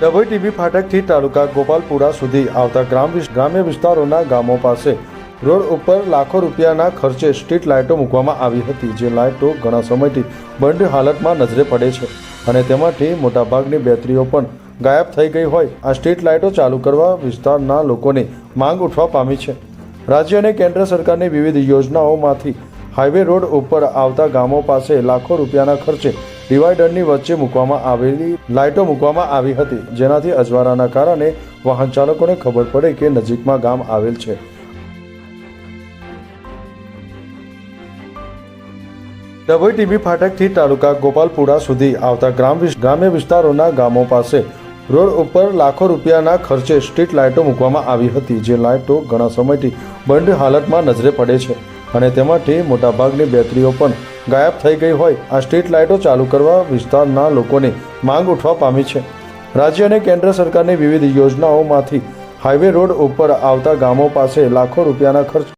Dabhoi TB ફાટકથી તાલુકા ગોપાલપુરા સુધી આવતા ગ્રામ ગ્રામ્ય વિસ્તારોના ગામો પાસે રોડ ઉપર લાખો રૂપિયાના ખર્ચે સ્ટ્રીટ લાઇટો મૂકવામાં આવી હતી, જે લાઇટો ઘણા સમયથી બંધ હાલતમાં નજરે પડે છે અને તેમાંથી મોટાભાગની બેટરીઓ પણ ગાયબ થઈ ગઈ હોય. આ સ્ટ્રીટ લાઇટો ચાલુ કરવા વિસ્તારના લોકોની માંગ ઉઠવા પામી છે. રાજ્ય અને કેન્દ્ર સરકારની વિવિધ યોજનાઓમાંથી હાઈવે રોડ ઉપર આવતા ગામો પાસે લાખો રૂપિયાના ખર્ચે ડિવાઈડરની વચ્ચે મૂકવામાં આવેલી લાઇટો મૂકવામાં આવી હતી. જેનાથી અજવાળાના કારણે વાહન ચાલકોને ખબર પડે કે નજીકમાં ગામ આવેલ છે. ડભોઈ ટીબી ફાટકથી તાલુકા ગોપાલપુરા સુધી આવતા ગ્રામ ગ્રામ્ય વિસ્તારોના ગામો પાસે રોડ ઉપર લાખો રૂપિયાના ખર્ચે સ્ટ્રીટ લાઇટો મૂકવામાં આવી હતી, જે લાઇટો ઘણા સમયથી બંધ હાલતમાં નજરે પડે છે અને તેમાંથી મોટાભાગની બેટરીઓ પણ ગાયબ થઈ ગઈ હોય, આ સ્ટ્રીટ લાઇટો ચાલુ કરવા વિસ્તારના લોકોની માંગ ઉઠવા પામી છે. રાજ્ય અને કેન્દ્ર સરકારની વિવિધ યોજનાઓમાંથી હાઈવે રોડ ઉપર આવતા ગામો પાસે લાખો રૂપિયાના ખર્ચ